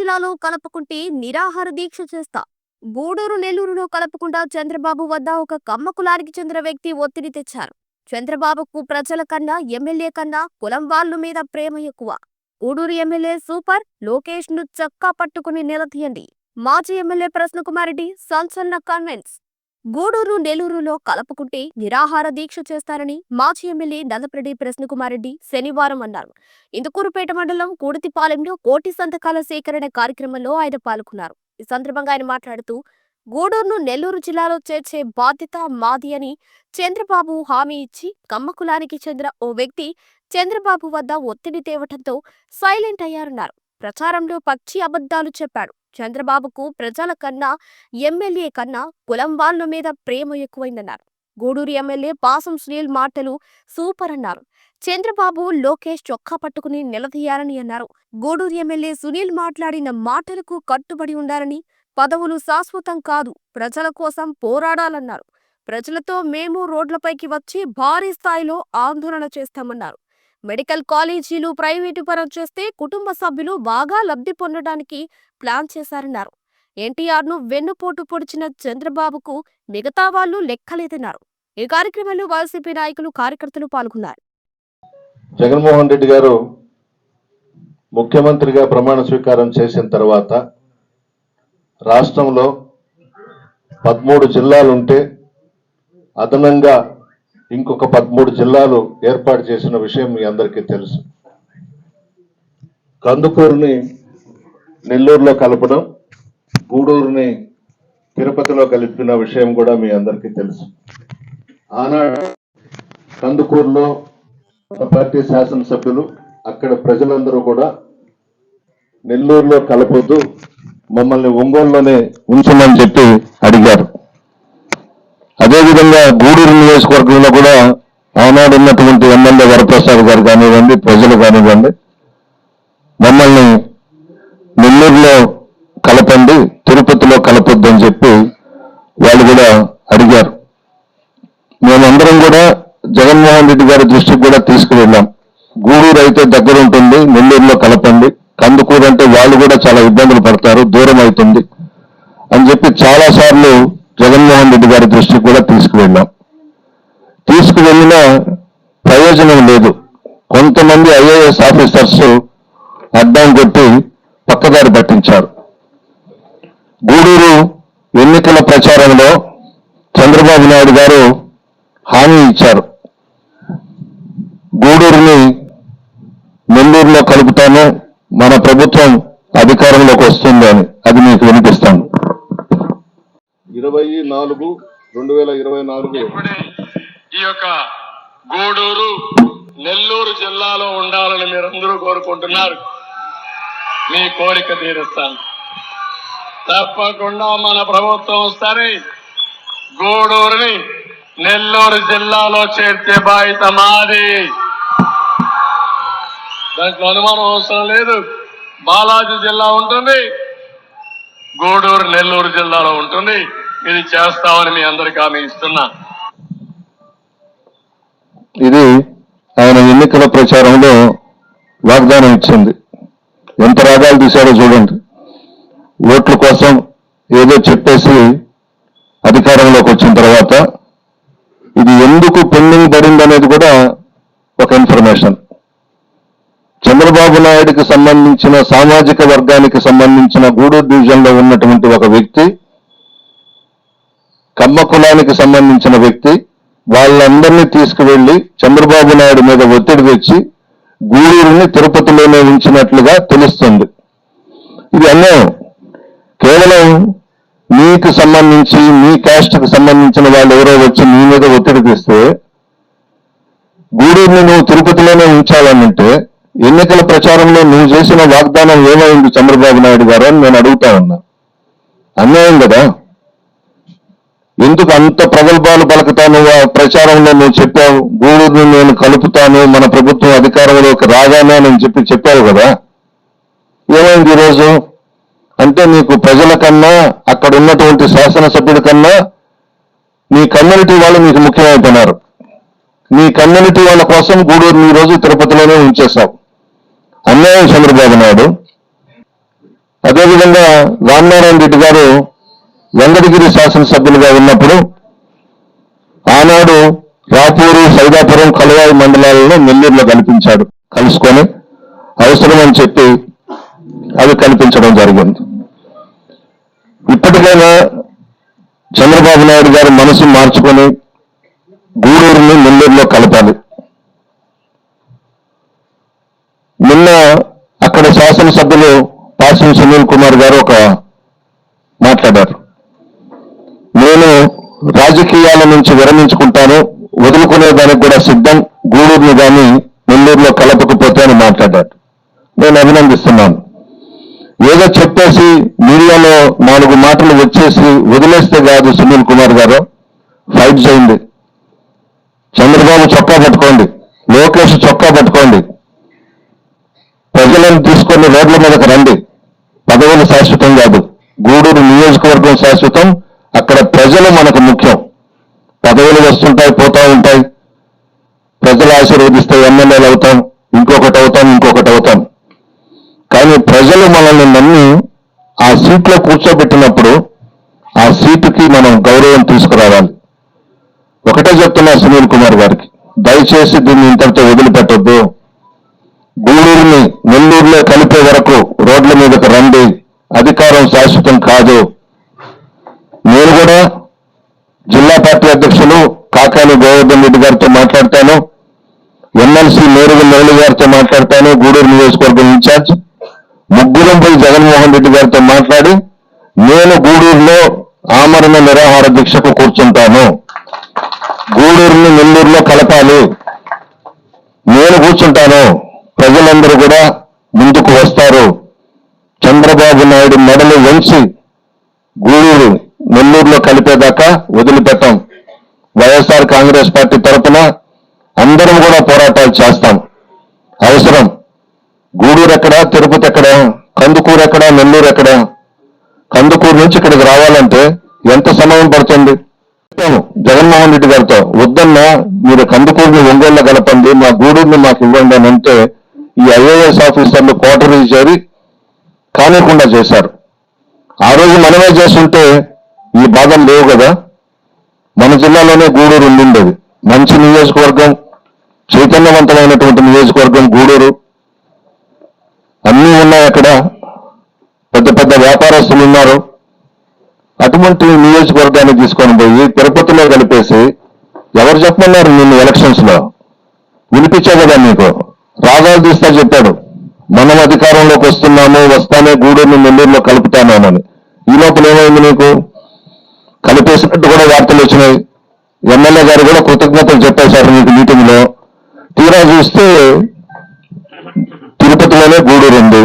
జిల్లాలో కలపకుంటే నిరాహార దీక్ష చేస్తా. గూడూరు నెల్లూరులో కలపకుండా చంద్రబాబు వద్ద ఒక కమ్మ కులానికి చెందిన వ్యక్తి ఒత్తిడి తెచ్చారు. చంద్రబాబుకు ప్రజల కన్నా ఎమ్మెల్యే కన్నా కులం వాళ్ళ మీద ప్రేమ ఎక్కువ. గూడూరు ఎమ్మెల్యే సూపర్ లోకేష్ను చక్కా పట్టుకుని నిలదీయండి. మాజీ ఎమ్మెల్యే ప్రశ్నకుమారెడ్డి సంచలన కాన్వెంట్స్ గూడూరు నెల్లూరులో కలపకుంటే నిరాహార దీక్ష చేస్తారని మాజీ ఎమ్మెల్యే నల్లపరెడ్డి ప్రశ్నకుమారెడ్డి శనివారం అన్నారు. ఇందుకూరుపేట మండలం కూడతిపాలెంలో కోటి సంతకాల సేకరణ కార్యక్రమంలో ఆయన పాల్గొన్నారు. ఈ సందర్భంగా ఆయన మాట్లాడుతూ గూడూరును నెల్లూరు జిల్లాలో చేర్చే బాధ్యత మాది అని చంద్రబాబు హామీ ఇచ్చి కమ్మ కులానికి చెందిన ఓ వ్యక్తి చంద్రబాబు వద్ద ఒత్తిడి తేవటంతో సైలెంట్ అయ్యారన్నారు. ప్రచారంలో పచ్చి అబద్ధాలు చెప్పాడు. చంద్రబాబుకు ప్రజల కన్నా ఎమ్మెల్యే కన్నా కులం వాళ్ళ మీద ప్రేమ ఎక్కువైందన్నారు. గూడూరు ఎమ్మెల్యే పాసం సునీల్ మాటలు సూపర్ అన్నారు. చంద్రబాబు లోకేష్ చొక్కా పట్టుకుని నిలదీయాలని అన్నారు. గూడూరు ఎమ్మెల్యే సునీల్ మాట్లాడిన మాటలకు కట్టుబడి ఉండాలని పదవులు శాశ్వతం కాదు ప్రజల కోసం పోరాడాలన్నారు. ప్రజలతో మేము రోడ్లపైకి వచ్చి భారీ స్థాయిలో ఆందోళన చేస్తామన్నారు. మెడికల్ కాలేజీలు ప్రైవేటు పరం చేస్తే కుటుంబ సభ్యులు బాగా లబ్ధి పొందడానికి ప్లాన్ చేశారన్నారు. ఎన్టీఆర్ను వెన్నుపోటు పొడిచిన చంద్రబాబుకు మిగతా వాళ్ళు లెక్కలేదన్నారు. ఈ కార్యక్రమంలో వైసీపీ నాయకులు కార్యకర్తలు పాల్గొన్నారు. జగన్మోహన్ రెడ్డి గారు ముఖ్యమంత్రిగా ప్రమాణ స్వీకారం చేసిన తర్వాత రాష్ట్రంలో పదమూడు జిల్లాలుంటే అదనంగా ఇంకొక పదమూడు జిల్లాలు ఏర్పాటు చేసిన విషయం మీ అందరికీ తెలుసు. కందుకూరుని నెల్లూరులో కలపడం గూడూరుని తిరుపతిలో కలిపిన విషయం కూడా మీ అందరికీ తెలుసు. ఆనాడు కందుకూరులో పార్టీ శాసనసభ్యులు అక్కడ ప్రజలందరూ కూడా నెల్లూరులో కలపొద్దు మమ్మల్ని ఒంగోలులోనే ఉంచమని చెప్పి అడిగారు. అదేవిధంగా గూడూరు నియోజకవర్గంలో కూడా ఆనాడు ఉన్నటువంటి ఎమ్మెల్యే వరప్రసాద్ గారు కానివ్వండి ప్రజలు కానివ్వండి మమ్మల్ని నెల్లూరులో కలపండి తిరుపతిలో కలపొద్దు అని చెప్పి వాళ్ళు కూడా అడిగారు. మేమందరం కూడా జగన్మోహన్ రెడ్డి గారి దృష్టికి కూడా తీసుకువెళ్ళాం. గూడూరు అయితే దగ్గర ఉంటుంది నెల్లూరులో కలపండి. కందుకూరు అంటే వాళ్ళు కూడా చాలా ఇబ్బందులు పడతారు దూరం అవుతుంది అని చెప్పి చాలా సార్లు జగన్మోహన్ రెడ్డి గారి దృష్టికి కూడా తీసుకువెళ్ళాం. తీసుకువెళ్ళిన ప్రయోజనం లేదు. కొంతమంది ఐఏఎస్ ఆఫీసర్స్ అడ్డం కొట్టి పక్కదారి పట్టించారు. గూడూరు ఎన్నికల ప్రచారంలో చంద్రబాబు నాయుడు గారు హామీ ఇచ్చారు. గూడూరుని నెల్లూరులో కలుపుతాను మన ప్రభుత్వం అధికారంలోకి వస్తుంది అని అది మీకు వినిపిస్తాను ఇరవై నాలుగు రెండు వేల ఇరవై నాలుగు. ఈ యొక్క గూడూరు నెల్లూరు జిల్లాలో ఉండాలని మీరందరూ కోరుకుంటున్నారు. మీ కోరిక తీరుస్తాను. తప్పకుండా మన ప్రభుత్వం సరే గూడూరుని నెల్లూరు జిల్లాలో చేర్చే బాధ్యత మాది. దాంట్లో అనుమానం అవసరం లేదు. బాలాజీ జిల్లా ఉంటుంది గూడూరు నెల్లూరు జిల్లాలో ఉంటుంది. ఇది చేస్తామని మీ అందరికి ఆమె ఇస్తున్నా. ఇది ఆయన ఎన్నికల ప్రచారంలో వాగ్దానం ఇచ్చింది. ఎంత రాగాలు తీశాడో చూడండి. ఓట్ల కోసం ఏదో చెప్పేసి అధికారంలోకి వచ్చిన తర్వాత ఇది ఎందుకు పెండింగ్ పడింది అనేది కూడా ఒక ఇన్ఫర్మేషన్. చంద్రబాబు నాయుడుకి సంబంధించిన సామాజిక వర్గానికి సంబంధించిన గూడూరు డివిజన్లో ఉన్నటువంటి ఒక వ్యక్తి కమ్మ కులానికి సంబంధించిన వ్యక్తి వాళ్ళందరినీ తీసుకువెళ్ళి చంద్రబాబు నాయుడు మీద ఒత్తిడి తెచ్చి గూడూరుని తిరుపతిలోనే ఉంచినట్లుగా తెలుస్తుంది. ఇది అన్యాయం కేవలం మీకు సంబంధించి మీ caste సంబంధించిన వాళ్ళు ఎవరో వచ్చి మీ మీద ఒత్తిడి తెస్తే గూడూరుని నువ్వు తిరుపతిలోనే ఉంచాలనంటే ఎన్నికల ప్రచారంలో నువ్వు చేసిన వాగ్దానం ఏమైంది చంద్రబాబు నాయుడు గారు అని నేను అడుగుతా ఉన్నా. అన్యాయం కదా? ఎందుకు అంత ప్రగల్భాలు పలుకుతాను? ప్రచారంలో నువ్వు చెప్పావు గూడూరుని నేను కలుపుతాను మన ప్రభుత్వం అధికారంలోకి రాగానే అని చెప్పి చెప్పావు కదా. ఏమైంది ఈరోజు? అంటే నీకు ప్రజల కన్నా అక్కడ ఉన్నటువంటి శాసనసభ్యుడి కన్నా నీ కమ్యూనిటీ వాళ్ళు నీకు ముఖ్యమైపోయినారు. నీ కమ్యూనిటీ వాళ్ళ కోసం గూడూరుని ఈరోజు రోజు తిరుపతిలోనే ఉంచేశావు. అన్యాయం చంద్రబాబు నాయుడు. అదేవిధంగా రామనారాయణ రెడ్డి గారు వెంకటగిరి శాసనసభ్యులుగా ఉన్నప్పుడు ఆనాడు రాపూరు సైదాపురం కలవాయి మండలాలను నెల్లూరులో కల్పించాడు. కలుసుకొని అవసరమని చెప్పి అవి కల్పించడం జరిగింది. ఇప్పటికైనా చంద్రబాబు నాయుడు గారు మనసు మార్చుకొని గూడూరుని నెల్లూరులో కలపాలి. నిన్న అక్కడ శాసనసభ్యులు పాసం సునీల్ కుమార్ గారు ఒక మాట్లాడారు. రాజకీయాల నుంచి విరమించుకుంటాను. వదులుకునే దానికి కూడా సిద్ధం. గూడూరుని కానీ నెల్లూరులో కలపకపోతే అని మాట్లాడారు. నేను అభినందిస్తున్నాను. ఏదో చెప్పేసి మీడియాలో నాలుగు మాటలు వచ్చేసి వదిలేస్తే కాదు సునీల్ కుమార్ గారు. ఫైట్ చేయండి. చంద్రబాబు చొక్కా పట్టుకోండి. లోకేష్ చొక్కా పట్టుకోండి. ప్రజలను తీసుకొని రోడ్ల మీదకి రండి. పదవులు శాశ్వతం కాదు. గూడూరు నియోజకవర్గం శాశ్వతం. అక్కడ ప్రజలు మనకు ముఖ్యం. పదవులు వస్తుంటాయి పోతూ ఉంటాయి. ప్రజలు ఆశీర్వదిస్తే ఎమ్మెల్యేలు అవుతాం ఇంకొకటి అవుతాం ఇంకొకటి అవుతాం. కానీ ప్రజలు మనల్ని నమ్మి ఆ సీట్లో కూర్చోబెట్టినప్పుడు ఆ సీటుకి మనం గౌరవం తీసుకురావాలి. ఒకటే చెప్తున్నా సునీల్ కుమార్ గారికి దయచేసి దీన్ని ఇంతటితో వదిలిపెట్టొద్దు. గూడూరుని నెల్లూరులో కలిపే వరకు రోడ్ల మీదకు రండి. అధికారం శాశ్వతం కాదు నేను కూడా జిల్లా పార్టీ అధ్యక్షులు కాకాని గోవర్ధన్ రెడ్డి గారితో మాట్లాడతాను. ఎమ్మెల్సీ మేరుగు మురళి గారితో మాట్లాడతాను. గూడూరు నియోజకవర్గం ఇన్ఛార్జ్ ముగ్గురం పోయి జగన్మోహన్ రెడ్డి గారితో మాట్లాడి నేను గూడూరులో ఆమరణ నిరాహార దీక్షకు కూర్చుంటాను. గూడూరుని నెల్లూరులో కలపాలి. నేను కూర్చుంటాను. ప్రజలందరూ కూడా ముందుకు వస్తారు. చంద్రబాబు నాయుడు మెడలు వంచి కలిపేదాకా వదిలిపెట్టాం. వైఎస్ఆర్ కాంగ్రెస్ పార్టీ తరఫున అందరం కూడా పోరాటాలు చేస్తాం. అవసరం. గూడూరు ఎక్కడ తిరుపతి ఎక్కడ కందుకూరు ఎక్కడ నెల్లూరు ఎక్కడ? కందుకూరు నుంచి ఇక్కడికి రావాలంటే ఎంత సమయం పడుతుంది? జగన్మోహన్ రెడ్డి గారితో వద్దన్నా మీరు కందుకూరుని ఒంగోలులో కలపండి మా గూడూరుని మాకు ఇవ్వండి అని అంటే ఈ ఐఏఎస్ ఆఫీసర్లు కోటరీ చేరి కానికుండా చేశారు. ఆ రోజు మనమే చేస్తుంటే ఈ బాధలు లేవు కదా? మన జిల్లాలోనే గూడూరు ఉండిండేది. మంచి నియోజకవర్గం చైతన్యవంతమైనటువంటి నియోజకవర్గం గూడూరు. అన్నీ ఉన్నాయి అక్కడ. పెద్ద పెద్ద వ్యాపారస్తులు ఉన్నారు. అటువంటి నియోజకవర్గాన్ని తీసుకొని పోయి తిరుపతిలో కలిపేసి ఎవరు చెప్పమన్నారు నిన్ను ఎలక్షన్స్లో వినిపించా కదా నీకు? రాగాలు తీస్తా చెప్పాడు. మనం అధికారంలోకి వస్తున్నాము వస్తానే గూడూరుని నెల్లూరులో కలుపుతానని ఈ లోపల ఏమైంది నీకు? చేసినట్టు కూడా వార్తలు వచ్చినాయి. ఎమ్మెల్యే గారు కూడా కృతజ్ఞతలు చెప్పేశారు మీకు మీటింగ్లో తీరా చూస్తే తిరుపతిలోనే గూడూరు ఉంది.